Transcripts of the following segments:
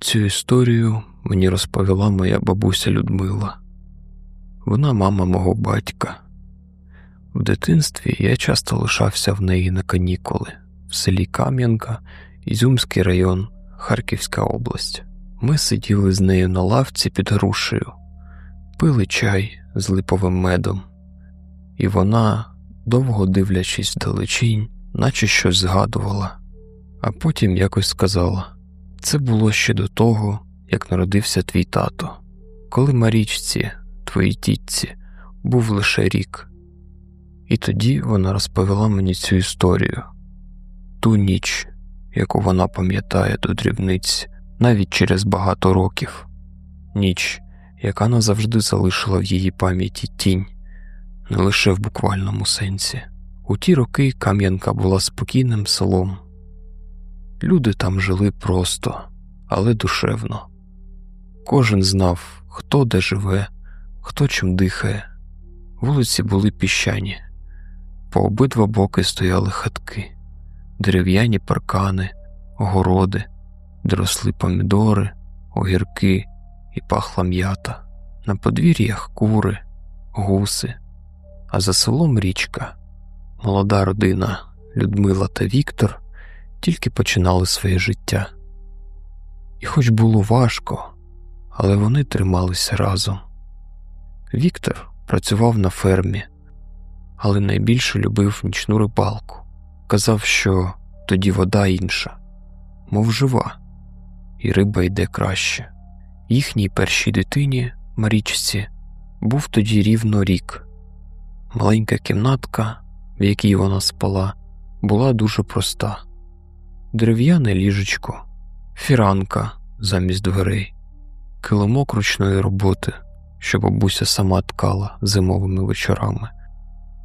Цю історію мені розповіла моя бабуся Людмила. Вона мама мого батька. В дитинстві я часто лишався в неї на канікули в селі Кам'янка, Ізюмський район, Харківська область. Ми сиділи з нею на лавці під грушею, пили чай з липовим медом, і вона, довго дивлячись вдалечінь, наче щось згадувала, а потім якось сказала: це було ще до того, як народився твій тато, коли Марічці, твоїй тітці, був лише рік. І тоді вона розповіла мені цю історію, ту ніч, яку вона пам'ятає до дрібниць навіть через багато років, ніч, яка назавжди залишила в її пам'яті тінь, не лише в буквальному сенсі. У ті роки Кам'янка була спокійним селом. Люди там жили просто, але душевно. Кожен знав, хто де живе, хто чим дихає. Вулиці були піщані, по обидва боки стояли хатки, дерев'яні паркани, огороди, де помідори, огірки і пахла м'ята, на подвір'ях кури, гуси, а за селом річка, молода родина Людмила та Віктор тільки починали своє життя. І хоч було важко, але вони трималися разом. Віктор працював на фермі, але найбільше любив нічну рибалку. Казав, що тоді вода інша, мов жива, і риба йде краще. Їхній першій дитині, Марічці, був тоді рівно рік. Маленька кімнатка, в якій вона спала, була дуже проста: дерев'яне ліжечко, фіранка замість дверей, килимок ручної роботи, що бабуся сама ткала зимовими вечорами,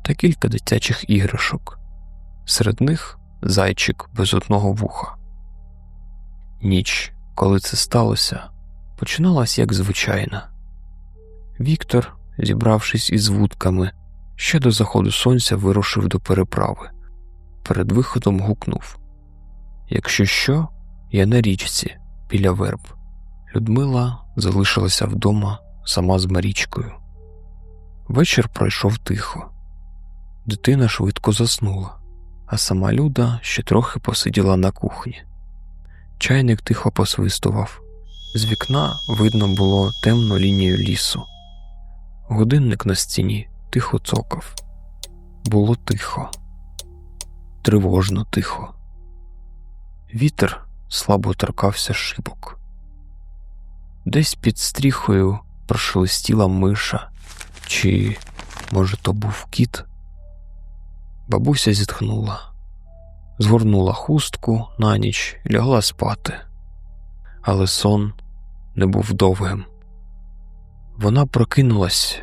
та кілька дитячих іграшок, серед них зайчик без одного вуха. Ніч, коли це сталося, починалась як звичайна. Віктор, зібравшись із вудками, ще до заходу сонця вирушив до переправи. Перед виходом гукнув Якщо що, я на річці біля верб. Людмила залишилася вдома сама з Марічкою. Вечір пройшов тихо. Дитина швидко заснула, а сама Люда ще трохи посиділа на кухні. Чайник тихо посвистував. З вікна видно було темну лінію лісу. Годинник на стіні тихо цокав. Було тихо, тривожно тихо. Вітер слабо торкався шибок. Десь під стріхою прошелестіла миша, чи, може, то був кіт. Бабуся зітхнула, згорнула хустку на ніч і лягла спати, але сон не був довгим. Вона прокинулась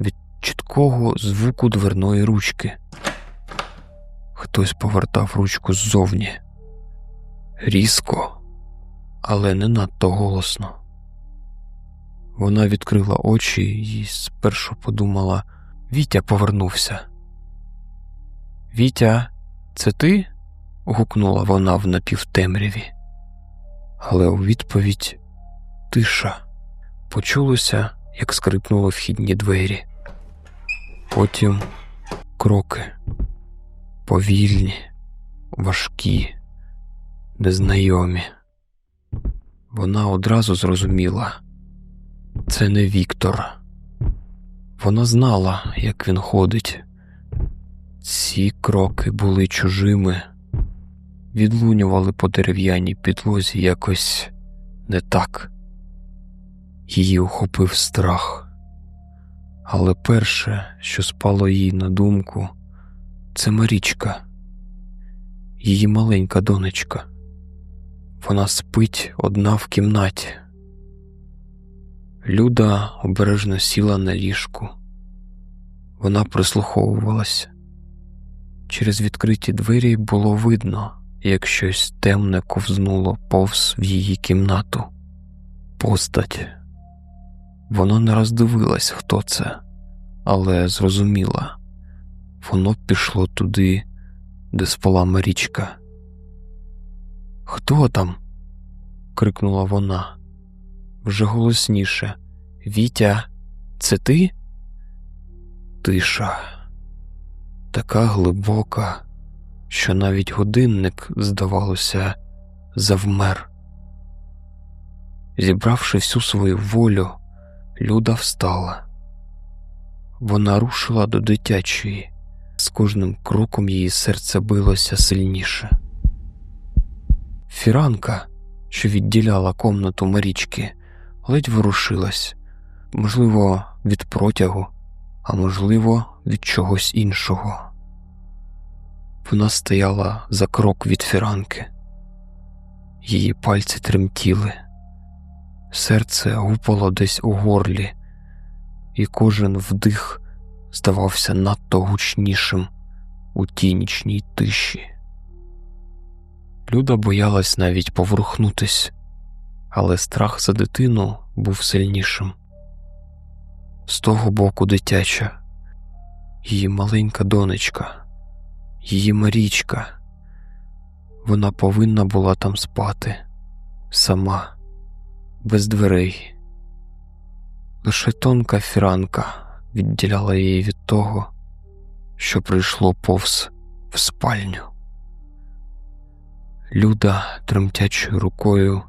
від чіткого звуку дверної ручки. Хтось повертав ручку ззовні різко, але не надто голосно. Вона відкрила очі і спершу подумала Вітя повернувся. Вітя, це ти? гукнула вона в напівтемряві. Але у відповідь тиша почулося, як скрипнули вхідні двері. Потім кроки повільні, важкі, незнайомі. Вона одразу зрозуміла це не Віктор. Вона знала, як він ходить. Ці кроки були чужими, відлунювали по дерев'яній підлозі якось не так. Її охопив страх. Але перше, що спало їй на думку, це Марічка, її маленька донечка. Вона спить одна в кімнаті. Люда обережно сіла на ліжку. Вона прислуховувалася. Через відкриті двері було видно, як щось темне ковзнуло повз в її кімнату. Постать Вона не роздивилась, хто це, але зрозуміла воно пішло туди, де спала Марічка. Хто там? крикнула вона вже голосніше. Вітя, це ти? Тиша, така глибока, що навіть годинник, здавалося, завмер. Зібравши всю свою волю, Люда встала. Вона рушила до дитячої, з кожним кроком її серце билося сильніше. Фіранка, що відділяла комнату Марічки, ледь ворушилась, можливо, від протягу, а можливо, від чогось іншого. Вона стояла за крок від фіранки, її пальці тремтіли, серце гупало десь у горлі, і кожен вдих здавався надто гучнішим у тій нічній тиші. Люда боялась навіть поворухнутись, але страх за дитину був сильнішим. З того боку дитяча, її маленька донечка, її Марічка. Вона повинна була там спати сама, без дверей. Лише тонка фіранка відділяла її від того, що прийшло повз в спальню. Люда тремтячою рукою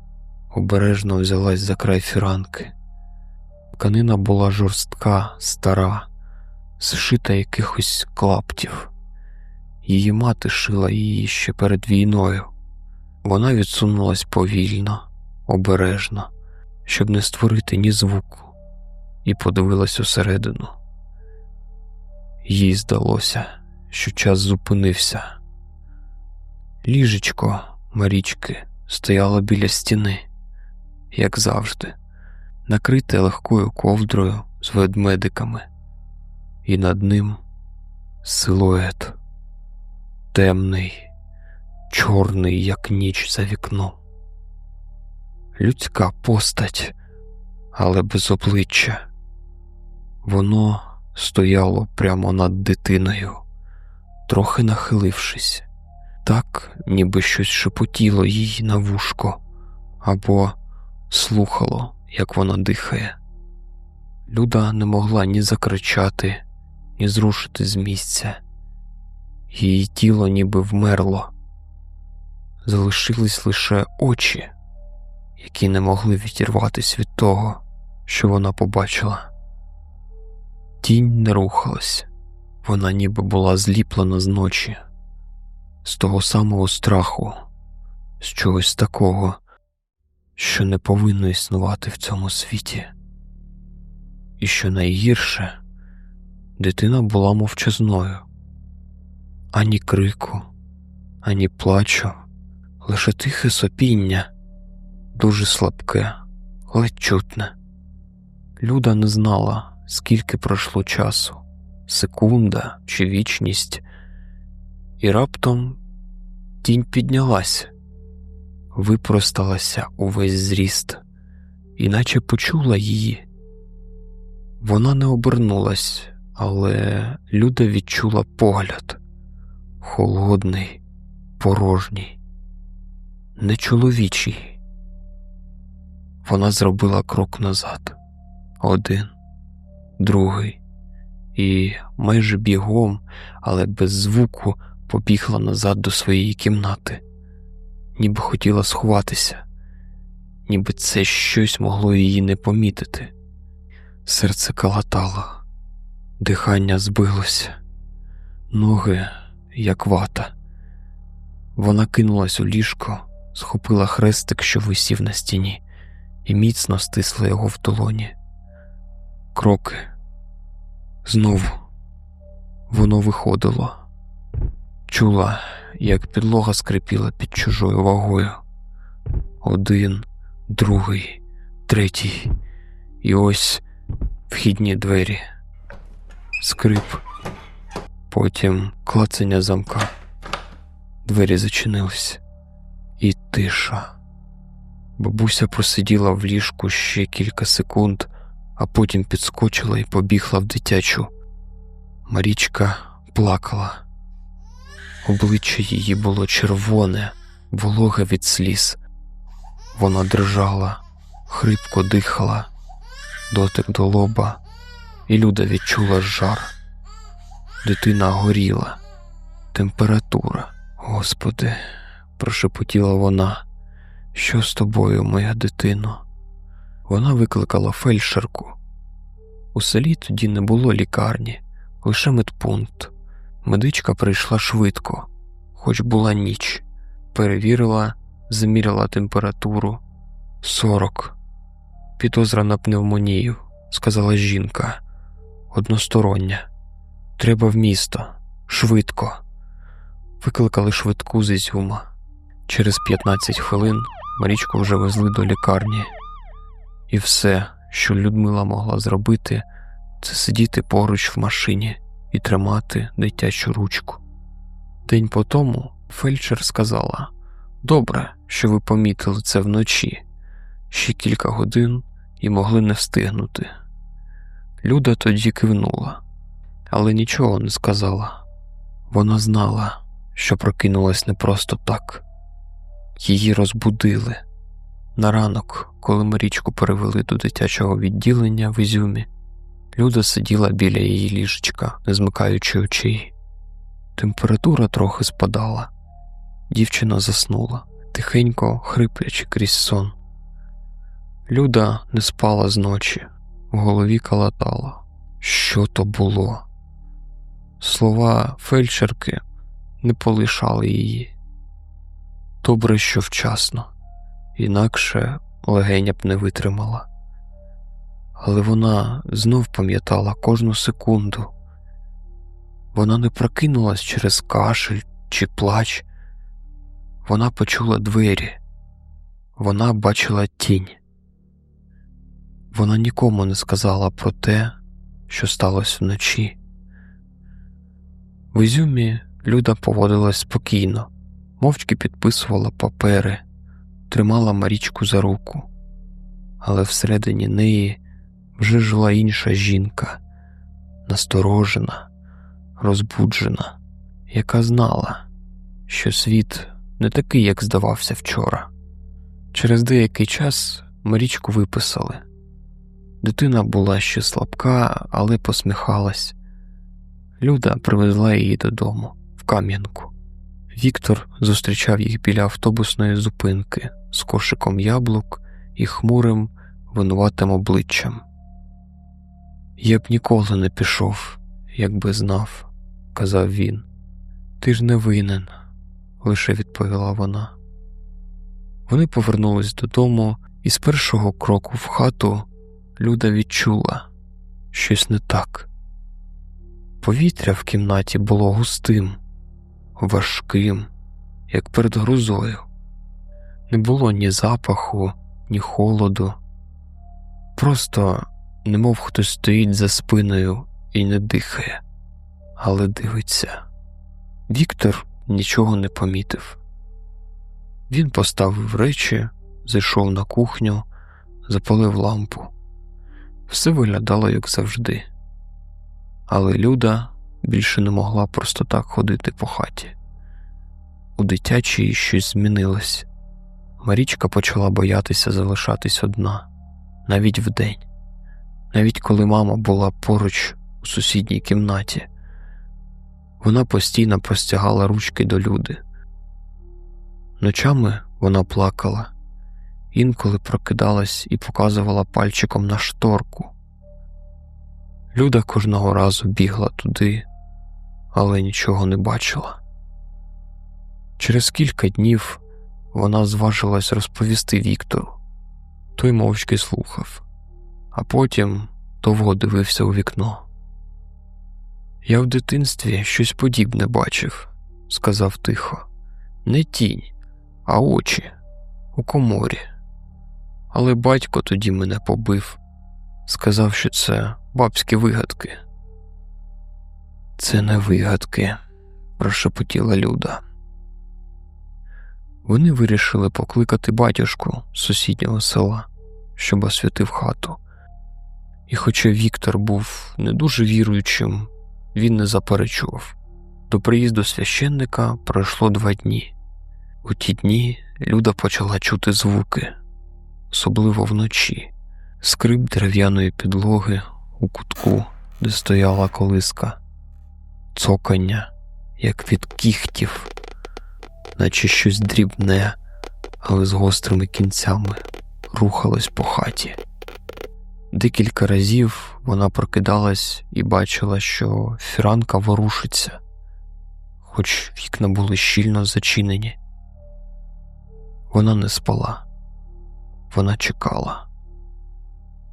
обережно взялась за край фіранки. Тканина була жорстка, стара, зшита якихось клаптів. Її мати шила її ще перед війною. Вона відсунулась повільно, обережно, щоб не створити ні звуку, і подивилась усередину. Їй здалося, що час зупинився. Ліжечко Марічки стояло біля стіни, як завжди, накрите легкою ковдрою з ведмедиками, і над ним силует темний, чорний, як ніч за вікном. Людська постать, але без обличчя. Воно стояло прямо над дитиною, трохи нахилившись, так, ніби щось шепотіло їй на вушко або слухало, як вона дихає. Люда не могла ні закричати, ні зрушити з місця. Її тіло ніби вмерло, залишились лише очі, які не могли відірватися від того, що вона побачила. Тінь не рухалась, вона ніби була зліплена з ночі, з того самого страху, з чогось такого, що не повинно існувати в цьому світі. І що найгірше, дитина була мовчазною, ані крику, ані плачу, лише тихе сопіння, дуже слабке, ледь чутне. Люда не знала, скільки пройшло часу, секунда чи вічність, і раптом тінь піднялась, випросталася увесь зріст, іначе почула її. Вона не обернулась, але Люда відчула погляд холодний, порожній, нечоловічий. Вона зробила крок назад, один, другий, і майже бігом, але без звуку побігла назад до своєї кімнати, ніби хотіла сховатися, ніби це щось могло її не помітити. Серце калатало, дихання збилося, ноги, як вата. Вона кинулась у ліжко, схопила хрестик, що висів на стіні, і міцно стисла його в долоні. Кроки. Знову воно виходило, чула, як підлога скрипіла під чужою вагою. Один, другий, третій, і ось вхідні двері, скрип, потім клацання замка. Двері зачинились, і тиша. Бабуся просиділа в ліжку ще кілька секунд, а потім підскочила і побігла в дитячу. Марічка плакала. Обличчя її було червоне, вологе від сліз. Вона дрижала, хрипко дихала, дотик до лоба, і Люда відчула жар. Дитина горіла, температура. Господи, прошепотіла вона. Що з тобою, моя дитино? Вона викликала фельдшерку. У селі тоді не було лікарні, лише медпункт. Медичка прийшла швидко, хоч була ніч, перевірила, заміряла температуру. Сорок. Підозра на пневмонію, сказала жінка. Одностороння. Треба в місто. Швидко. Викликали швидку з Ізюма. Через 15 хвилин Марічку вже везли до лікарні, і все, що Людмила могла зробити, це сидіти поруч в машині і тримати дитячу ручку. День по тому фельдшер сказала: Добре, що ви помітили це вночі, ще кілька годин і могли не встигнути. Люда тоді кивнула, але нічого не сказала. Вона знала, що прокинулась не просто так. Її розбудили. На ранок, коли Марічку перевели до дитячого відділення в Ізюмі, Люда сиділа біля її ліжечка, не змикаючи очей. Температура трохи спадала. Дівчина заснула, тихенько хриплячи крізь сон. Люда не спала з ночі, в голові калатала. Що то було? Слова фельдшерки не полишали її. Добре, що вчасно, інакше легеня б не витримала. Але вона знов пам'ятала кожну секунду. Вона не прокинулась через кашель чи плач. Вона почула двері, вона бачила тінь. Вона нікому не сказала про те, що сталося вночі. В Ізюмі Люда поводилась спокійно, мовчки підписувала папери, тримала Марічку за руку, але всередині неї вже жила інша жінка, насторожена, розбуджена, яка знала, що світ не такий, як здавався вчора. Через деякий час Марічку виписали. Дитина була ще слабка, але посміхалась. Люда привезла її додому, в Кам'янку. Віктор зустрічав їх біля автобусної зупинки з кошиком яблук і хмурим, винуватим обличчям. Я б ніколи не пішов, якби знав, казав він. Ти ж не винен, лише відповіла вона. Вони повернулись додому, і з першого кроку в хату Люда відчула щось не так. Повітря в кімнаті було густим, важким, як перед грозою. Не було ні запаху, ні холоду, просто немов хтось стоїть за спиною і не дихає, але дивиться. Віктор нічого не помітив. Він поставив речі, зайшов на кухню, запалив лампу. Все виглядало, як завжди, але Люда більше не могла просто так ходити по хаті. У дитячій щось змінилось. Марічка почала боятися залишатись одна, навіть вдень, навіть коли мама була поруч у сусідній кімнаті. Вона постійно простягала ручки до люди. Ночами вона плакала, інколи прокидалась і показувала пальчиком на шторку. Люда кожного разу бігла туди, але нічого не бачила. Через кілька днів вона зважилась розповісти Віктору. Той мовчки слухав, а потім довго дивився у вікно. Я в дитинстві щось подібне бачив, сказав тихо, не тінь, а очі у коморі. Але батько тоді мене побив, сказав, що це бабські вигадки. Це не вигадки, прошепотіла Люда. Вони вирішили покликати батюшку з сусіднього села, щоб освятив хату. І хоча Віктор був не дуже віруючим, він не заперечував. До приїзду священника пройшло два дні. У ті дні Люда почала чути звуки, особливо вночі, скрип дерев'яної підлоги у кутку, де стояла колиска, цокання, як від кіхтів, наче щось дрібне, але з гострими кінцями, рухалось по хаті. Декілька разів вона прокидалась і бачила, що фіранка ворушиться, хоч вікна були щільно зачинені. Вона не спала, вона чекала,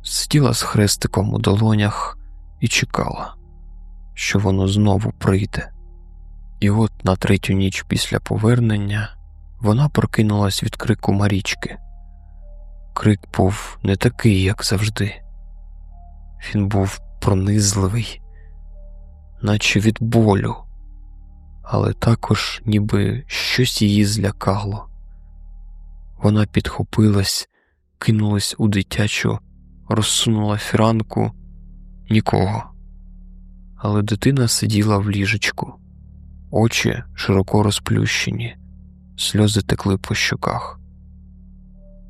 сиділа з хрестиком у долонях і чекала, що воно знову прийде. І от на третю ніч після повернення вона прокинулась від крику Марічки. Крик був не такий, як завжди. Він був пронизливий, наче від болю, але також ніби щось її злякало. Вона підхопилась, кинулась у дитячу, розсунула фіранку нікого. Але дитина сиділа в ліжечку, очі широко розплющені, сльози текли по щоках.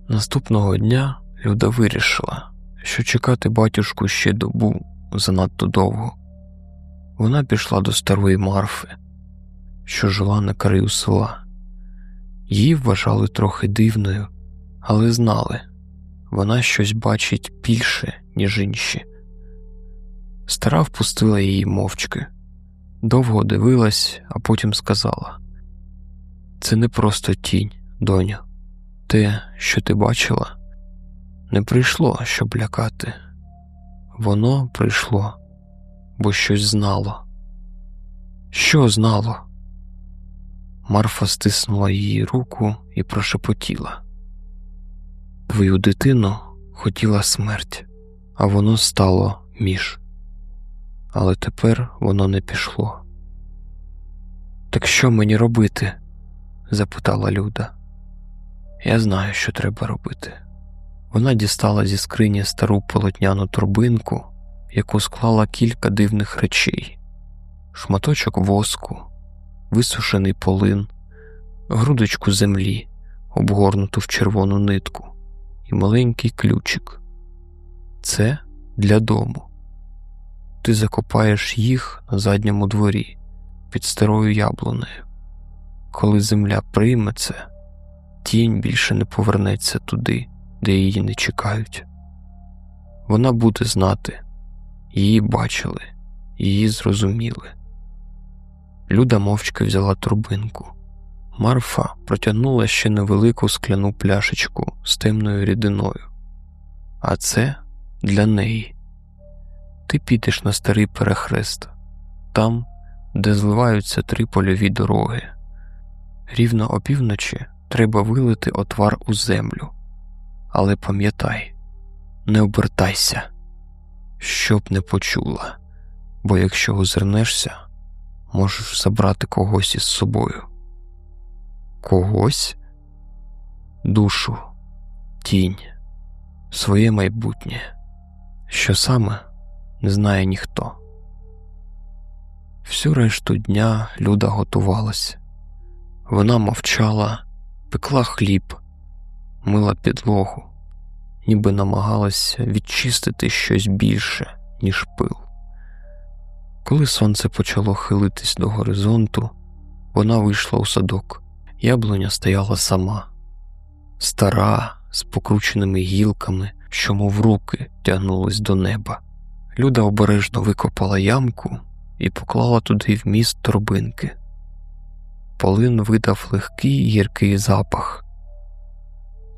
Наступного дня Люда вирішила, що чекати батюшку ще добу занадто довго. Вона пішла до старої Марфи, що жила на краю села. Її вважали трохи дивною, але знали вона щось бачить більше, ніж інші. Стара впустила її мовчки, довго дивилась, а потім сказала: Це не просто тінь, доню. Те, що ти бачила, не прийшло, щоб лякати. Воно прийшло, бо щось знало. Що знало? Марфа стиснула її руку і прошепотіла. Твою дитину хотіла смерть, а воно стало між. Але тепер воно не пішло. Так що мені робити? запитала Люда. Я знаю, що треба робити. Вона дістала зі скрині стару полотняну турбинку, яку склала кілька дивних речей: шматочок воску, висушений полин, грудочку землі, обгорнуту в червону нитку, і маленький ключик. Це для дому. Ти закопаєш їх на задньому дворі під старою яблунею. Коли земля прийме це, тінь більше не повернеться туди, де її не чекають. Вона буде знати, її бачили, її зрозуміли. Люда мовчки взяла турбинку. Марфа протягнула ще невелику скляну пляшечку з темною рідиною. А це для неї. Ти підеш на старий перехрест, там, де зливаються три польові дороги. Рівно опівночі треба вилити отвар у землю. Але пам'ятай, не обертайся, щоб не почула, бо якщо озирнешся, можеш забрати когось із собою. Когось? Душу, тінь, своє майбутнє, що саме не знає ніхто. Всю решту дня Люда готувалась. Вона мовчала, пекла хліб, мила підлогу, ніби намагалася відчистити щось більше, ніж пил. Коли сонце почало хилитись до горизонту, вона вийшла у садок. Яблуня стояла сама, стара, з покрученими гілками, що, мов руки, тягнулись до неба. Люда обережно викопала ямку і поклала туди вміст торбинки. Полин видав легкий гіркий запах.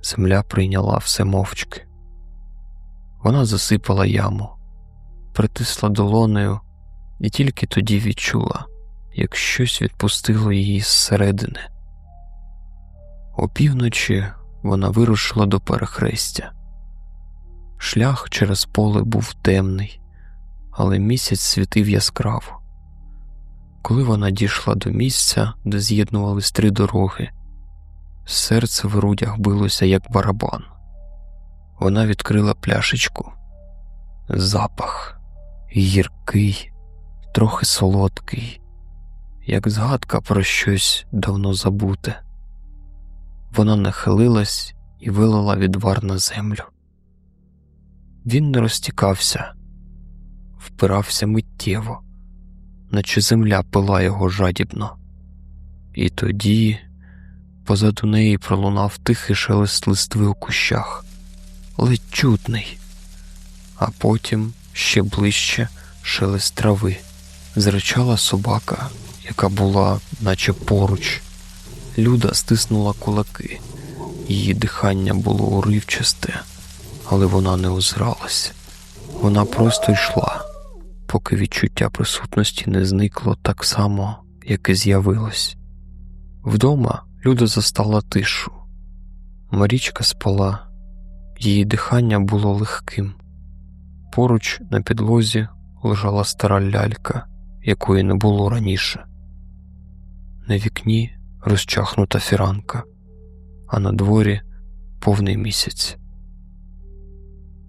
Земля прийняла все мовчки. Вона засипала яму, притисла долонею і тільки тоді відчула, як щось відпустило її зсередини. Опівночі вона вирушила до перехрестя. Шлях через поле був темний, але місяць світив яскраво. Коли вона дійшла до місця, де з'єднувались три дороги, серце в грудях билося, як барабан. Вона відкрила пляшечку, запах гіркий, трохи солодкий, як згадка про щось давно забуте. Вона нахилилась і вилила відвар на землю. Він не розтікався, впирався миттєво, наче земля пила його жадібно. І тоді позаду неї пролунав тихий шелест листви у кущах, ледь чутний, а потім ще ближче шелест трави. Зречала собака, яка була, наче поруч. Люда стиснула кулаки, її дихання було уривчасте, але вона не озиралась. Вона просто йшла, поки відчуття присутності не зникло так само, як і з'явилось. Вдома Люда застала тишу. Марічка спала, її дихання було легким. Поруч на підлозі лежала стара лялька, якої не було раніше. На вікні розчахнута фіранка, а на дворі повний місяць.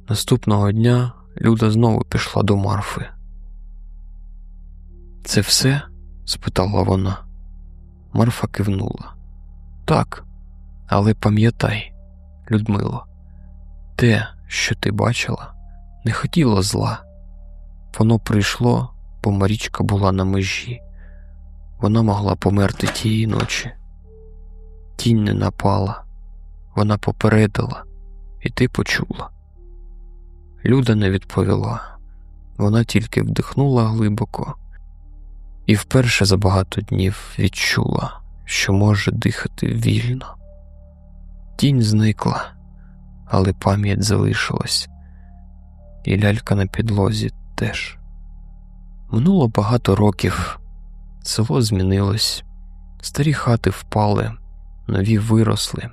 Наступного дня Люда знову пішла до Марфи. Це все? спитала вона. Марфа кивнула. Так, але пам'ятай, Людмило, те, що ти бачила, не хотіло зла. Воно прийшло, бо Марічка була на межі. Вона могла померти тієї ночі. Тінь не напала, вона попередила, і ти почула. Люда не відповіла, вона тільки вдихнула глибоко і вперше за багато днів відчула, що може дихати вільно. Тінь зникла, але пам'ять залишилась, і лялька на підлозі теж. Минуло багато років, село змінилось, старі хати впали, нові виросли.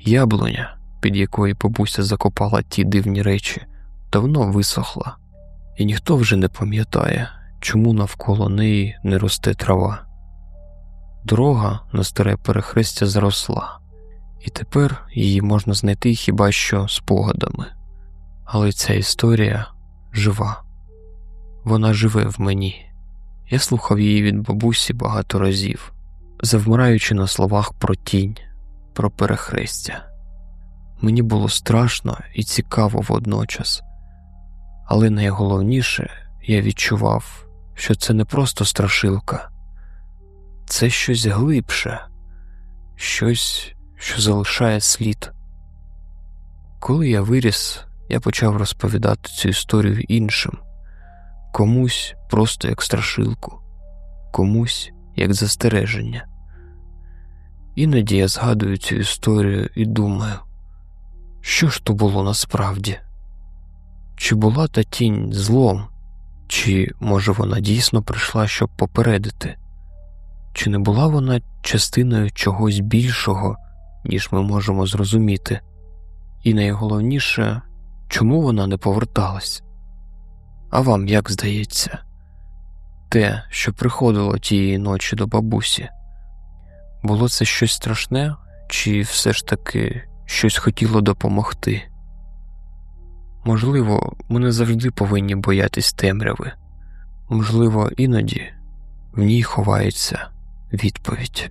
Яблуня, під якої бабуся закопала ті дивні речі, давно висохла, і ніхто вже не пам'ятає, чому навколо неї не росте трава. Дорога на старе перехрестя зросла, і тепер її можна знайти хіба що спогадами. Але ця історія жива, вона живе в мені. Я слухав її від бабусі багато разів, завмираючи на словах про тінь, про перехрестя. Мені було страшно і цікаво водночас, але найголовніше я відчував, що це не просто страшилка, це щось глибше, щось, що залишає слід. Коли я виріс, я почав розповідати цю історію іншим, комусь просто як страшилку, комусь як застереження. Іноді я згадую цю історію і думаю, що ж то було насправді? Чи була та тінь злом, чи, може, вона дійсно прийшла, щоб попередити? Чи не була вона частиною чогось більшого, ніж ми можемо зрозуміти? І найголовніше, чому вона не поверталась? А вам як здається, те, що приходило тієї ночі до бабусі, було це щось страшне, чи все ж таки щось хотіло допомогти? Можливо, ми не завжди повинні боятись темряви, можливо, іноді в ній ховається відповідь.